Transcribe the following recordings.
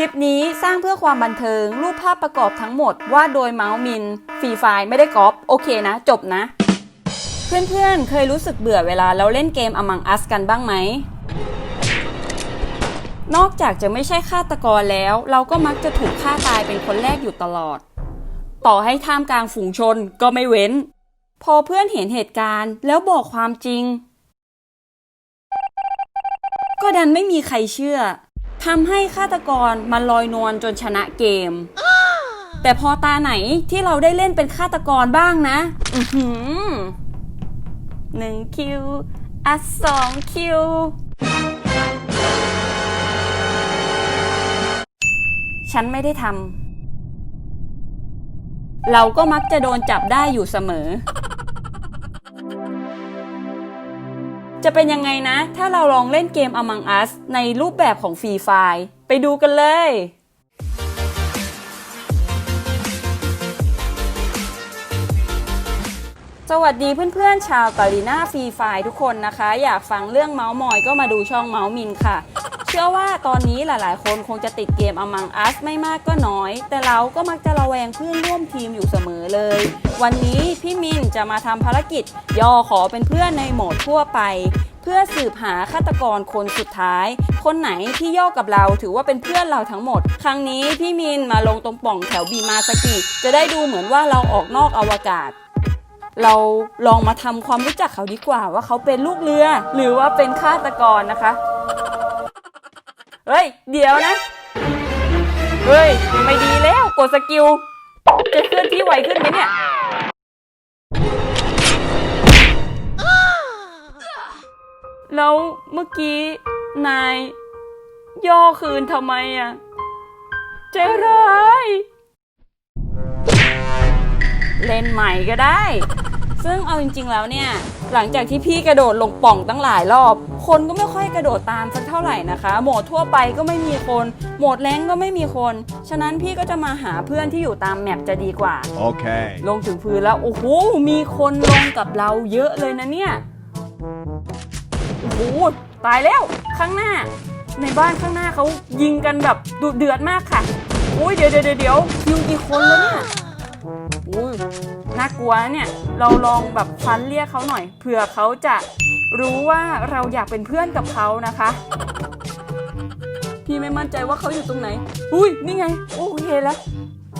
ลิปนี้สร้างเพื่อความบันเทิง รูปภาพประกอบทั้งหมดวาดโดยเมาส์มินฟรีไฟล์ไม่ได้ก๊อป โอเคนะ จบนะ เพื่อนๆ เคยรู้สึกเบื่อเวลาเราเล่นเกม Among Us กันบ้างไหม นอกจากจะไม่ใช่ฆาตกรแล้ว เราก็มักจะถูกฆ่าตายเป็นคนแรกอยู่ตลอด ต่อให้ท่ามกลางฝูงชนก็ไม่เว้น พอเพื่อนเห็นเหตุการณ์แล้วบอกความจริง ก็ดันไม่มีใครเชื่อ ทำให้ฆาตกรมันลอยนวลจนชนะเกม แต่พอตาไหนที่เราได้เล่นเป็นฆาตกรบ้างนะ อือหือหนึ่งคิวอะสองคิว ฉันไม่ได้ทำเราก็มักจะโดนจับได้อยู่เสมอ จะเป็นยังไงนะ ถ้าเราลองเล่นเกม Among Us ในรูปแบบของฟรีไฟล์ไปดูกันเลยสวัสดีเพื่อนๆ ชาวกาลีน่าฟรีไฟล์ทุกคนนะคะ อยากฟังเรื่องเมาส์มอยก็มาดูช่องเมาส์มินค่ะ เชื่อว่าตอนนี้หลายๆ คนคงจะติดเกม Among Us ไม่มากก็น้อย แต่เราก็มักจะระแวงเพื่อนร่วมทีมอยู่เสมอเลย วันนี้พี่มินจะมาทำภารกิจ ย่อขอเป็นเพื่อนในโหมดทั่วไป เพื่อสืบหาฆาตกรคนสุดท้าย คนไหนที่ย่อกับเราถือว่าเป็นเพื่อนเราทั้งหมด ครั้งนี้พี่มินมาลงตรงป่องแถวบีมาสกิ จะได้ดูเหมือนว่าเราออกนอกอวกาศเราลองมาทำความรู้จักเขาดีกว่าว่าเขาเป็นลูกเรือ หรือว่าเป็นฆาตกรนะคะ เฮ้ย เดี๋ยวนะ เฮ้ย ไม่ดีแล้วกดสกิล จะเคลื่อนที่ไวขึ้นไหมเนี่ย แล้วเมื่อกี้ นาย ย่อคืนทำไมอะใจร้ายเล่นใหม่ก็ได้ ซึ่งเอาจริง ๆ แล้วเนี่ย หลังจากที่พี่กระโดดลงป่องตั้งหลายรอบ คนก็ไม่ค่อยกระโดดตามสักเท่าไหร่นะคะ โหมดทั่วไปก็ไม่มีคน โหมดแรงก็ไม่มีคน ฉะนั้นพี่ก็จะมาหาเพื่อนที่อยู่ตามแมปจะดีกว่า Okay. ลงถึงพื้นแล้ว โอ้โห มีคนลงกับเราเยอะเลยนะเนี่ย โอ้โห ตายแล้ว ข้างหน้า ในบ้านข้างหน้าเขายิงกันแบบดุเดือดมากค่ะอุ้ย เดี๋ยวเดี๋ยวเดี๋ยวเดี๋ยวคิวกี่คนแล้วเนี่ยอุ้ย น่ากลัวนะเนี่ย เราลองแบบฟันเรียกเขาหน่อย เผื่อเขาจะ รู้ว่าเราอยากเป็นเพื่อนกับเขานะคะ พี่ไม่มั่นใจว่าเขาอยู่ตรงไหน อุ้ยนี่ไง โอเคแล้ว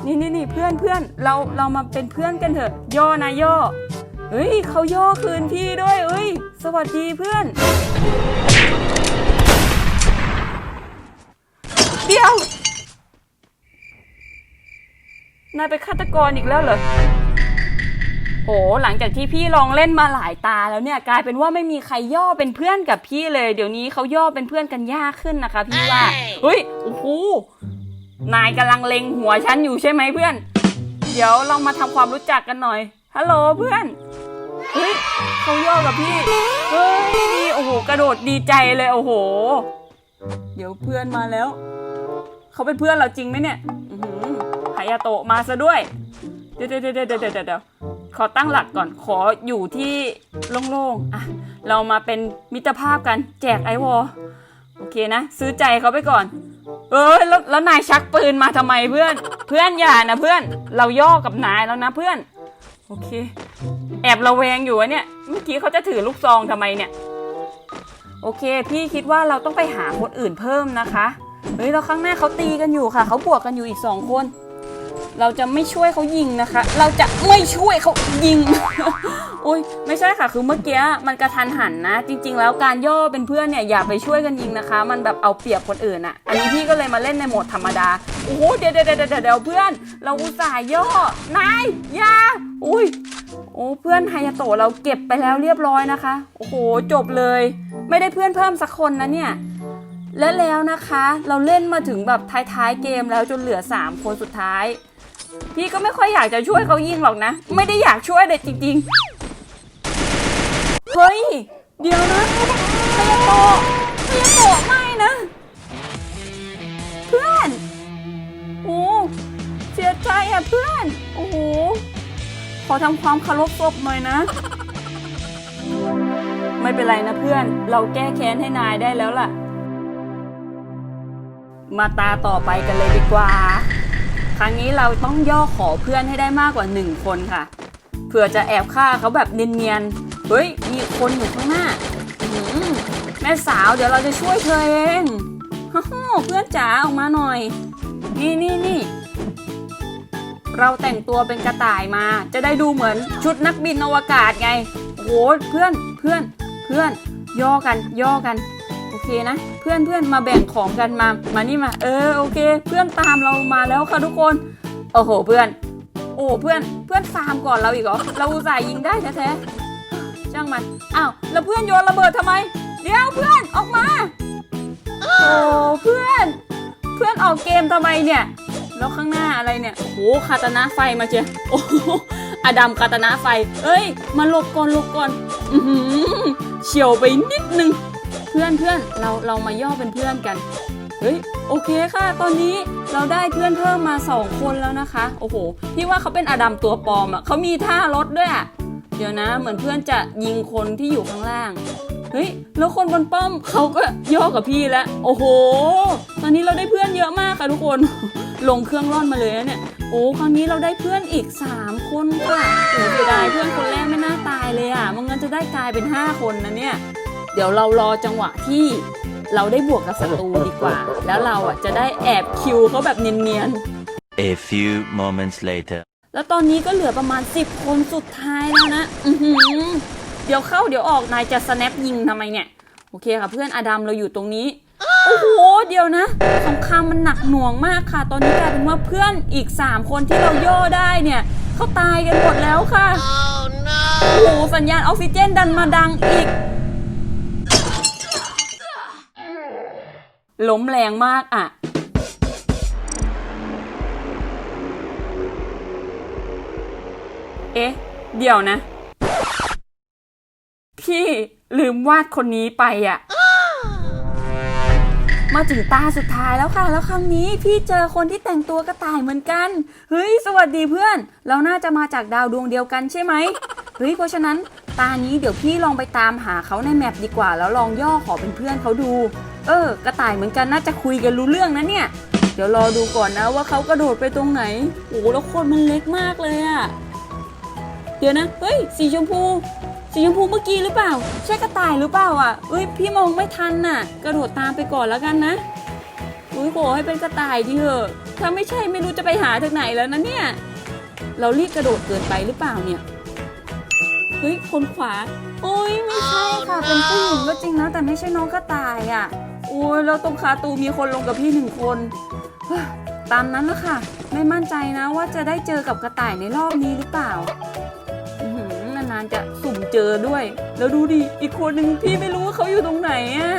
นี่นี่นี่เพื่อนเพื่อนเราเรามาเป็นเพื่อนกันเถอะ ย่อนะย่อเฮ้ยเขาย่อคืนพี่ด้วยเอ้ย สวัสดีเพื่อน เดี๋ยวนายเป็นฆาตกรอีกแล้วเหรอ หหลังจากที่พี่ลองเล่นมาหลายตาแล้วเนี่ยกลายเป็นว่าไม่มีใครย่อเป็นเพื่อนกับพี่เลย เดี๋ยวนี้เขาย่อเป็นเพื่อนกันยากขึ้นนะคะ พี่ว่าเฮ้ยโอ้โหนายกำลังเล็งหัวฉันอยู่ใช่ไหมเพื่อน เดี๋ยวเรามาทำความรู้จักกันหน่อยฮัลโหลเพื่อนเฮ้ยเขาย่อกับพี่เฮ้ยนี่โอ้โหกระโดดดีใจเลยโอ้โห เดี๋ยวเพื่อนมาแล้วเขาเป็นเพื่อนเราจริงไหมเนี่ยอือหือหายาโตะมาซะด้วย เดี๋ยวเดี๋ยวเดี๋ยวเดี๋ยวเดี๋ยวเดี๋ยว ขอตั้งหลักก่อนขออยู่ที่โล่งๆอะเรามาเป็นมิตรภาพกันแจกไอวอลโอเคนะ ซื้อใจเขาไปก่อน เออแล้วแล้วนายชักปืนมาทำไมเพื่อน เพื่อนอย่านะเพื่อนเราย่อกับนายแล้วนะเพื่อน โอเค แอบระแวงอยู่วะเนี่ยเมื่อกี้เขาจะถือลูกซองทำไมเนี่ย โอเค พี่คิดว่าเราต้องไปหาคนอื่นเพิ่มนะคะเฮ้ยเราข้างหน้าเขาตีกันอยู่ค่ะเขาบวกกันอยู่อีกสองคน เราจะไม่ช่วยเขายิงนะคะ เราจะไม่ช่วยเขายิง อุ้ยไม่ใช่ค่ะ คือเมื่อกี้มันกระทันหันนะ จริง ๆ แล้วการย่อเป็นเพื่อนเนี่ยอย่าไปช่วยกันยิงนะคะ มันแบบเอาเปรียบคนอื่นอะอันนี้พี่ก็เลยมาเล่นในโหมดธรรมดา โอ้โห เดี๋ยวเดี๋ยวเดี๋ยวเดะเพื่อน เราอุตส่าห์ย่อ นายอย่าอุ้ย โอ้เพื่อนไฮยาโตะเราเก็บไปแล้วเรียบร้อยนะคะ โอ้โห จบเลย ไม่ได้เพื่อนเพิ่มสักคนนะเนี่ยและแล้วนะคะ เราเล่นมาถึงแบบท้ายๆเกมแล้วจนเหลือ 3 คนสุดท้าย พี่ก็ไม่ค่อยอยากจะช่วยเขายิงหรอกนะ ไม่ได้อยากช่วยเลยจริงๆ เฮ้ย เดี๋ยวนะไฮยาโตะไฮยาโตไม่นะ เพื่อนโอ้เสียใจอะเพื่อน โอ้โห ขอทำความเคารพศพหน่อยนะ ไม่เป็นไรนะเพื่อน เราแก้แค้นให้นายได้แล้วล่ะ มาตาต่อไปกันเลยดีกว่า ครั้งนี้เราต้องย่อขอเพื่อนให้ได้มากกว่าหนึ่งคนค่ะ เผื่อจะแอบฆ่าเขาแบบเนียนๆ เฮ้ย มีคนอยู่ข้างหน้าอแม่สาวเดี๋ยวเราจะช่วยเธอเองเพื่อนจ๋าออกมาหน่อย นี่นี่นี่เราแต่งตัวเป็นกระต่ายมา จะได้ดูเหมือนชุดนักบินอวกาศไงโอ้โหเพื่อน เพื่อน เพื่อน ย่อกัน ย่อกัน โอเคนะ เพื่อนเพื่อนมาแบ่งของกันมา มานี่มา เออโอเค เพื่อนตามเรามาแล้วค่ะทุกคน โอ้โหเพื่อน โอ้เพื่อนเพื่อนฟาร์มก่อนเราอีกเหรอ เราอุตส่าห์ยิงได้แท้ๆช่างมัน อ้าวแล้วเพื่อนโยนระเบิดทำไม เดี๋ยวเพื่อนออกมา โอ้เพื่อน เพื่อนออกเกมทำไมเนี่ยแล้วข้างหน้าอะไรเนี่ย โอ้โหคาตานะไฟมาเชียโอ้อดัมคาตานะไฟ เอ้ย มาหลบก่อนหลบก่อน อืเฉียวไปนิดนึง เพื่อนเพื่อนเราเรามาย่อเป็นเพื่อนกัน เฮ้ยโอเคค่ะ ตอนนี้เราได้เพื่อนเพิ่มมาสองคนแล้วนะคะ โอ้โหพี่ว่าเขาเป็นอดัมตัวปลอมอะเขามีท่ารถด้วยอะเดี๋ยวนะ เหมือนเพื่อนจะยิงคนที่อยู่ข้างล่างเฮ้ยแล้วคนบนป้อมเขาก็ย่อกับพี่แล้ว โอ้โห ตอนนี้เราได้เพื่อนเยอะมากค่ะทุกคนลงเครื่องร่อนมาเลยนะเนี่ยโอ้ครั้งนี้เราได้เพื่อนอีก 3 คนค่ะโอ้เสียดายเพื่อนคนแรกไม่น่าตายเลยอะมันงั้นจะได้กลายเป็น 5 คนนะเนี่ย เดี๋ยวเรารอจังหวะที่เราได้บวกกับศัตรูดีกว่า แล้วเราอะจะได้แอบคิวเขาแบบเนียนๆ A few moments later. แล้วตอนนี้ก็เหลือประมาณ 10 คนสุดท้ายแล้วนะอือหือเดี๋ยวเข้าเดี๋ยวออกนายจะสแนปยิงทำไมเนี่ย โอเคค่ะเพื่อนอดัมเราอยู่ตรงนี้ โอ้โห เดี๋ยวนะสงครามมันหนักหน่วงมากค่ะ ตอนนี้กลายเป็นว่าเพื่อนอีก 3 คนที่เราย่อได้เนี่ยเขาตายกันหมดแล้วค่ะโอ้โหสัญญาณออกซิเจนดันมาดังอีก ล้มแรงมากอะเอ๊ะ เดี๋ยวนะ พี่ลืมวาดคนนี้ไปอะมาถึงตาสุดท้ายแล้วค่ะ แล้วครั้งนี้พี่เจอคนที่แต่งตัวกระต่ายเหมือนกัน เฮ้ย สวัสดีเพื่อน เราน่าจะมาจากดาวดวงเดียวกันใช่ไหม เฮ้ย เพราะฉะนั้น ตานี้เดี๋ยวพี่ลองไปตามหาเขาในแมปดีกว่า แล้วลองย่อขอเป็นเพื่อนเขาดู เออ กระต่ายเหมือนกันน่าจะคุยกันรู้เรื่องนะเนี่ย เดี๋ยวรอดูก่อนนะว่าเขากระโดดไปตรงไหน โอ้โหแล้วคนมันเล็กมากเลยอะเดี๋ยวนะ เฮ้ย สีชมพู สีชมพูเมื่อกี้หรือเปล่า ใช่กระต่ายหรือเปล่าอะเอ้ย พี่มองไม่ทันน่ะ กระโดดตามไปก่อนแล้วกันนะอุ้ยขอให้เป็นกระต่ายดีเถอะ ถ้าไม่ใช่ไม่รู้จะไปหาจากไหนแล้วนะเนี่ย เรารีบกระโดดเกินไปหรือเปล่าเนี่ย เฮ้ย คนขวา โอ้ยไม่ใช่ค่ะ เป็นผู้หญิงก็จริงนะแต่ไม่ใช่น้องกระต่ายอะ โอ้ยแล้วตรงคาตูมีคนลงกับพี่หนึ่งคนเฮ้ยตามนั้นละค่ะ ไม่มั่นใจนะว่าจะได้เจอกับกระต่ายในรอบนี้หรือเปล่าอื้อหือนานๆจะสุ่มเจอด้วย แล้วดูดิ อีกคนหนึ่งพี่ไม่รู้ว่าเขาอยู่ตรงไหนอะ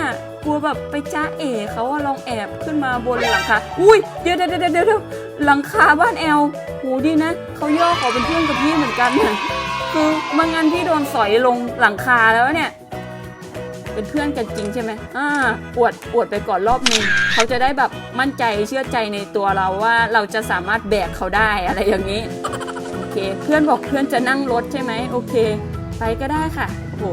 กลัวแบบไปจ้าเอ๋เขาอะลองแอบขึ้นมาบนหลังคา อุ้ย เดี๋ยวเดี๋ยวเดี๋ยวเดี๋ยวหลังคาบ้านแอลโหดีนะ เขาย่อขอเป็นเพื่อนกับพี่เหมือนกันเน่ะคือไมังั้นพี่โดนสอยลงหลังคาแล้วเนี่ย เป็นเพื่อนกันจริงใช่ไหมอ่าอวดอวดไปก่อนรอบนึงเขาจะได้แบบมั่นใจเชื่อใจในตัวเราว่าเราจะสามารถแบกเขาได้อะไรอย่างนี้ โอเค เพื่อนบอกเพื่อนจะนั่งรถใช่ไหมโอเค ไปก็ได้ค่ะ โห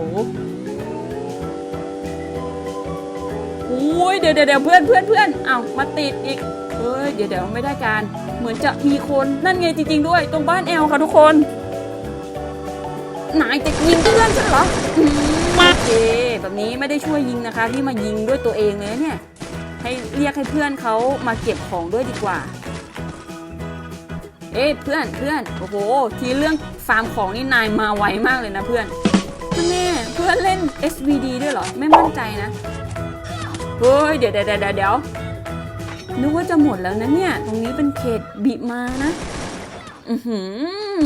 โอ้ยเดี๋ยวเดี๋ยวเพื่อนเพื่อนเพื่อนเอาวมาติดอีกเฮ้ยเดี๋ยวเดี๋ยวไม่ได้การ เหมือนจะมีคนนั่นไงจริง ๆ ด้วย ตรงบ้านแอลค่ะทุกคนนายจะยิงเพื่อนฉันเหรอ มโอเคแบบนี้ไม่ได้ช่วยยิงนะคะ ที่มายิงด้วยตัวเองเลยเนี่ย ให้เรียกให้เพื่อนเขามาเก็บของด้วยดีกว่า เอ้ยเพื่อนเพื่อนโอ้โห ทีเรื่องฟาร์มของนี่นายมาไวมากเลยนะเพื่อนแน่เพื่อนเล่น SVD ด้วยเหรอ ไม่มั่นใจนะ เฮ้ย เดี๋ยวเดี๋ยวเดี๋ยวเดี๋ยวนึกว่าจะหมดแล้วนะเนี่ย ตรงนี้เป็นเขตบิมานะ อือหือ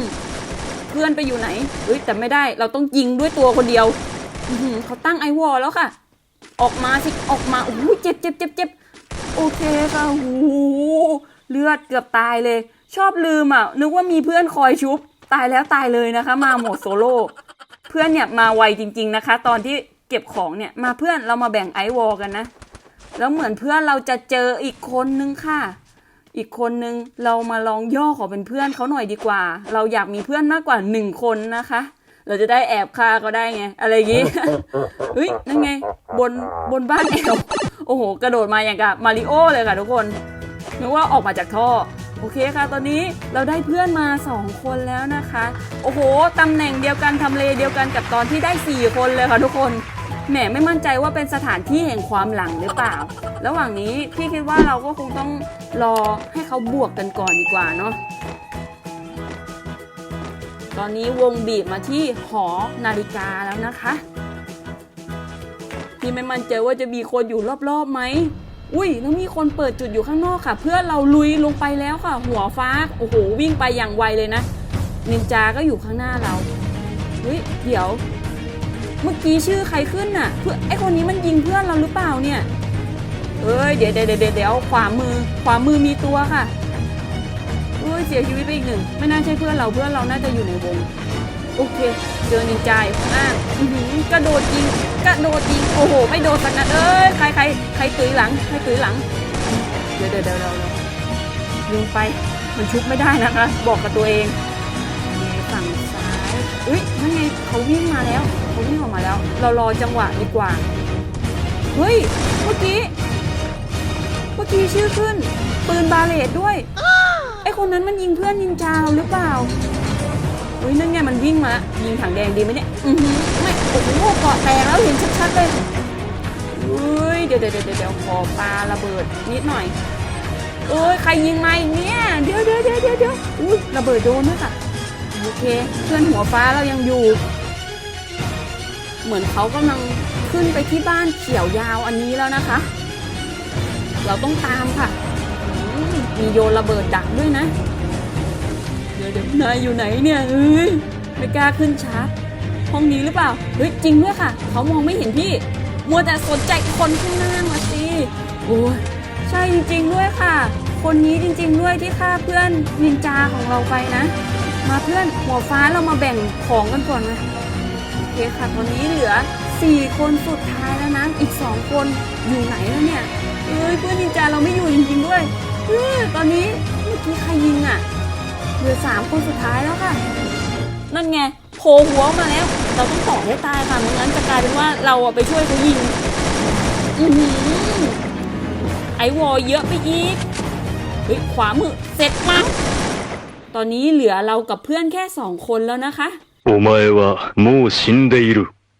เพื่อนไปอยู่ไหน เฮ้ย แต่ไม่ได้ เราต้องยิงด้วยตัวคนเดียว เขาตั้งไอวอลแล้วค่ะ ออกมาสิ ออกมาโอ้โหเจ็บเจ็บเจ็บเจ็บโอเคค่ะโอ้เลือดเกือบตายเลย ชอบลืมอะ นึกว่ามีเพื่อนคอยชุบ ตายแล้วตายเลยนะคะ มาโหมดโซโล่ เพื่อนเนี่ยมาไวจริง ๆนะคะ ตอนที่เก็บของเนี่ย มาเพื่อนเรามาแบ่งไอวอลกันนะ แล้วเหมือนเพื่อนเราจะเจออีกคนนึงค่ะ อีกคนนึงเรามาลองย่อขอเป็นเพื่อนเขาหน่อยดีกว่า เราอยากมีเพื่อนมากกว่าหนึ่งคนนะคะ เราจะได้แอบฆ่าก็ได้ไง อะไรอย่างงี้เฮ้ยนั่นไง บนบนบ้านแอลโอ้โอ้โห กระโดดมาอย่างกับมาริโอเลยค่ะทุกคนนึกว่าออกมาจากท่อ โอเคค่ะ ตอนนี้เราได้เพื่อนมา 2 คนแล้วนะคะ โอ้โหตำแหน่งเดียวกันทำเลเดียวกันกับตอนที่ได้ 4 คนเลยค่ะทุกคนแหมไม่มั่นใจว่าเป็นสถานที่แห่งความหลังหรือเปล่า ระหว่างนี้พี่คิดว่าเราก็คงต้องรอให้เขาบวกกันก่อนดีกว่าเนาะ ตอนนี้วงบีบมาที่หอนาฬิกาแล้วนะคะพี่ไม่มั่นใจว่าจะมีคนอยู่รอบๆไหมอุ้ยแล้วมีคนเปิดจุดอยู่ข้างนอกค่ะ เพื่อเราลุยลงไปแล้วค่ะ หัวฟ้าโอ้โหวิ่งไปอย่างไวเลยนะนินจาก็อยู่ข้างหน้าเราเฮ้ยเดี๋ยว เมื่อกี้ชื่อใครขึ้นน่ะ เพื่อไอคนนี้มันยิงเพื่อนเราหรือเปล่าเนี่ยเอ้ยเดี๋ยวเดี๋ยวเดี๋ยวเดี๋ยวขวามือขวามือมีตัวค่ะ อ้ยเสียชีวิตไปอีกหนึ่ง ไม่น่าใช่เพื่อนเราเพื่อนเราน่าจะอยู่ในวง โอเค เจอนินจาอยู่ข้างหน้าอื้อหือกระโดดยิงกระโดดยิงโอ้โห ไม่โดนสักนัดเอ้ยใครใครใครตุยหลังใครตุยหลัง เดี๋ยวเดี๋ยวเดี๋ยวเดี๋ยวยิงไปมันชุบไม่ได้นะคะ บอกกับตัวเองนี่ฝั่งซ้ายอุ้ยนั่นไงเขาวิ่งมาแล้วเขาวิ่งออกมาแล้ว เรารอจังหวะดีกว่าเฮ้ยเมื่อกี้เมื่อกี้ชื่อขึ้น ปืนบาเลตด้วย ไอคนนั้นมันยิงเพื่อนนินจาเราหรือเปล่าอุ้ยนั่นไงมันวิ่งมายิงถังแดงดีไหมเนี่ยอือหือไม่โอ้โหเกาะแตกแล้วเห็นชัดๆเลยอุ้ยเดี๋ยวเดี๋ยวเดี๋ยวเดี๋ยวขอปลาระเบิดนิดหน่อยเอ้ยใครยิงมาอีกเนี่ยเดี๋ยวเดี๋ยวเดี๋ยวเดี๋ยวเดี๋ยวอุ้ยระเบิดโดนด้วยค่ะโอเคเพื่อนหัวฟ้าเรายังอยู่ เหมือนเขากำลังขึ้นไปที่บ้านเขียวยาวอันนี้แล้วนะคะ เราต้องตามค่ะ มีโยนระเบิดดักด้วยนะ เดี๋ยวเดี๋ยวนายอยู่ไหนเนี่ยเฮ้ยไม่กล้าขึ้นชาร์จห้องนี้หรือเปล่าเฮ้ยจริงด้วยค่ะ เขามองไม่เห็นพี่ มัวแต่สนใจคนข้างหน้ามาสิโอ้ยใช่จริง ๆ ด้วยค่ะ คนนี้จริง ๆ ด้วยที่ฆ่าเพื่อนนินจาของเราไปนะ มาเพื่อนหัวฟ้าเรามาแบ่งของกันก่อนนะโอเคค่ะตอนนี้เหลือ4คนสุดท้ายแล้วนะ อีก2คนอยู่ไหนแล้วเนี่ย เอ้ยเพื่อนนินจาเราไม่อยู่จริง ๆ ด้วย เออตอนนี้เมื่อกี้ใครยิงอ่ะ เหลือสามคนสุดท้ายแล้วค่ะ นั่นไงโผล่หัวมาแล้ว เราต้องต่อให้ตายค่ะไม่งั้นจะกลายเป็นว่าเราอะไปช่วยเขายิง อือหือไอวอลเยอะไปอีก เฮ้ย ขวามือ เสร็จมั้งตอนนี้เหลือเรากับเพื่อนแค่สองคนแล้วนะคะ お前はもう死んでいる。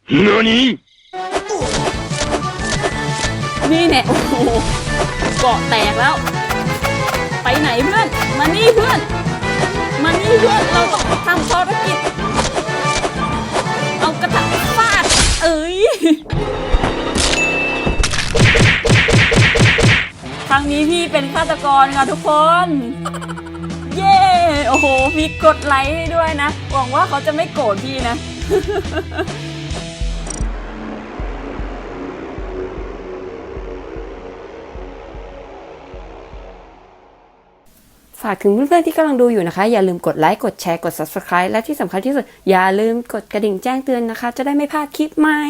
何 นี่แน่โอ้โหเกาะแตกแล้ว ไป ไหนเพื่อน มานี่เพื่อน มานี่เพื่อน เราต้องทำภารกิจ เอากระถางฟาด เอ้ย ครั้งนี้พี่เป็นฆาตกรค่ะทุกคน เย้ โอ้โห มีกดไลค์ให้ด้วยนะ หวังว่าเขาจะไม่โกรธพี่นะ ฝากถึงเพื่อนๆที่กำลังดูอยู่นะคะ อย่าลืมกดไลค์ กดแชร์ กด subscribe และที่สำคัญที่สุด อย่าลืมกดกระดิ่งแจ้งเตือนนะคะ จะได้ไม่พลาดคลิปใหม่